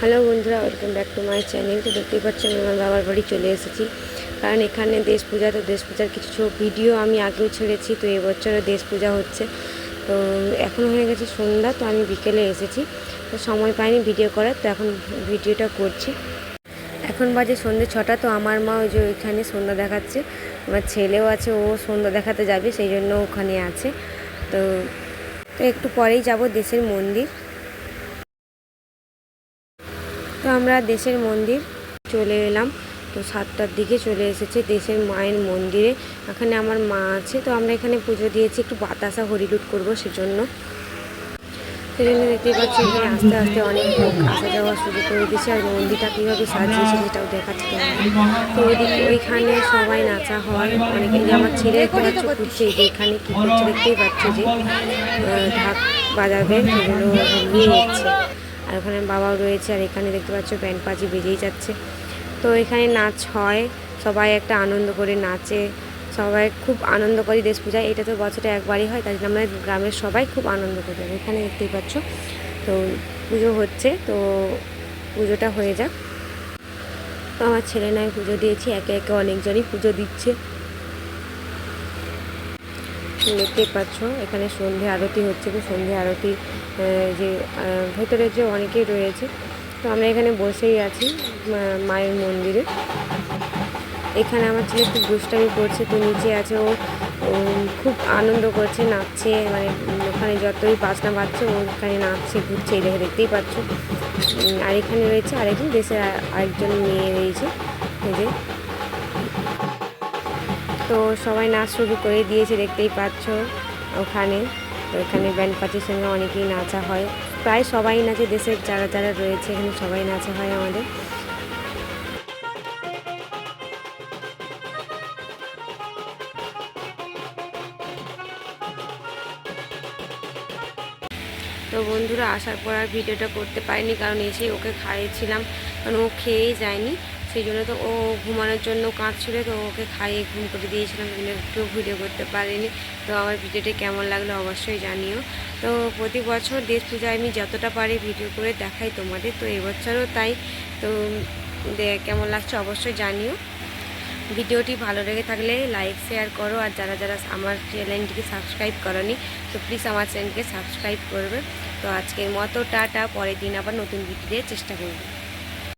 Hello বন্ধুরা, welcome back to my channel. তো দেখতেই পাচ্ছেন আমি আমার বাবার বাড়ি চলে এসেছি। কারণ এখানে দেশ পূজা, তো দেশ পূজার কিছু ভিডিও আমি আগেও ছেড়েছি, তো এবছরও দেশ পূজা হচ্ছে। তো এখন হয়ে গেছে সন্ধ্যা, তো আমি বিকেলে এসেছি। তো সময় পাইনি ভিডিও করার, তো এখন ভিডিওটা করছি। এখন বাজে সন্ধ্যে ছটা, তো আমার মা ওই যে ওইখানে সন্ধ্যা দেখাচ্ছে। আমার ছেলেও আছে, ও সন্ধ্যা দেখাতে যাবে, সেই জন্য ওখানে আছে। তো একটু পরেই যাব দেশের মন্দির। তো আমরা দেশের মন্দির চলে এলাম। তো সাতটার দিকে চলে এসেছে দেশের মায়ের মন্দিরে। এখানে আমার মা আছে, তো আমরা এখানে পুজো দিয়েছি। একটু বাতাসা হরিলুট করব সেজন্য। সেজন্য দেখতেই পাচ্ছি, এখানে আস্তে আস্তে অনেক লোক আসা যাওয়া শুরু করে দিয়েছে। আর মন্দিরটা কীভাবে সাজিয়েছে সেটাও দেখাচ্ছে তো ওইদিকে ওইখানে সবাই নাচা হয়। অনেকে আমার ছেলে দেখতে পাচ্ছ যে এখানে কী করছে দেখতেই পাচ্ছ যে ঢাক বাজাবে, সেগুলো নিয়ে আর ওখানে বাবাও রয়েছে, আর এখানে দেখতে পাচ্ছ ব্যান্ড পাজি বেজেই যাচ্ছে। তো এখানে নাচ হয়, সবাই একটা আনন্দ করে নাচে, সবাই খুব আনন্দ করি দেশ পূজায়। এটা তো বছরে একবারই হয় তাই জন্য আমরা গ্রামের সবাই খুব আনন্দ করি। এখানে দেখতেই পাচ্ছ, তো পুজো হচ্ছে, তো পুজোটা হয়ে যাক। তো আমার ছেলে নয়, পুজো দিয়েছি, একে একে অনেকজনই পুজো দিচ্ছে। দেখতেই পাচ্ছ, এখানে সন্ধে আরতি হচ্ছে, তো সন্ধে আরতি যে ভেতরে যে অনেকেই রয়েছে, তো আমরা এখানে বসেই আছি মায়ের মন্দিরে। এখানে আমার ছেলে খুব দুষ্টামি করছে, তো নিচে আছে ও খুব আনন্দ করছে, নাচছে মানে ওখানে যতই বাজনা বাজছে ওখানে নাচছে, ঘুরছে, এই দেখে দেখতেই পাচ্ছ। আর এখানে রয়েছে আরেকজন, দেশের আর- আরেকজন মেয়ে রয়েছে, এই যে। তো সবাই নাচ শুরু করে দিয়েছে, দেখতেই পাচ্ছ ওখানে। তো ব্যান্ড পার্টির সঙ্গে অনেকেই নাচা হয়। প্রায় সবাই নাচে, দেশের যারা যারা রয়েছে, এখানে সবাই নাচা হয় আমাদের। তো বন্ধুরা, আসার পর আর ভিডিওটা করতে পারিনি, কারণ এসে ওকে খাইয়েছিলাম। কারণ ও খেয়েই যায়নি। সেই জন্য তো ও ঘুমানোর জন্য কাঁদছিল তো ওকে খাইয়ে ঘুম করে দিয়েছিলাম জন্য একটু ভিডিও করতে পারিনি। তো আমার ভিডিওটি কেমন লাগল অবশ্যই জানিও। তো প্রতি বছর দেশ পূজায় আমি যতটা পারি ভিডিও করে দেখাই তোমাদের, তো এবছরও তাই। তো কেমন লাগছে অবশ্যই জানিও। ভিডিওটি ভালো লেগে থাকলে লাইক, শেয়ার করো আর যারা যারা আমার চ্যানেলটিকে সাবস্ক্রাইব করনি, তো প্লিজ আমার চ্যানেলকে সাবস্ক্রাইব করবে। তো আজকের মতো টাটা, পরের দিন আবার নতুন ভিডিও চেষ্টা করব।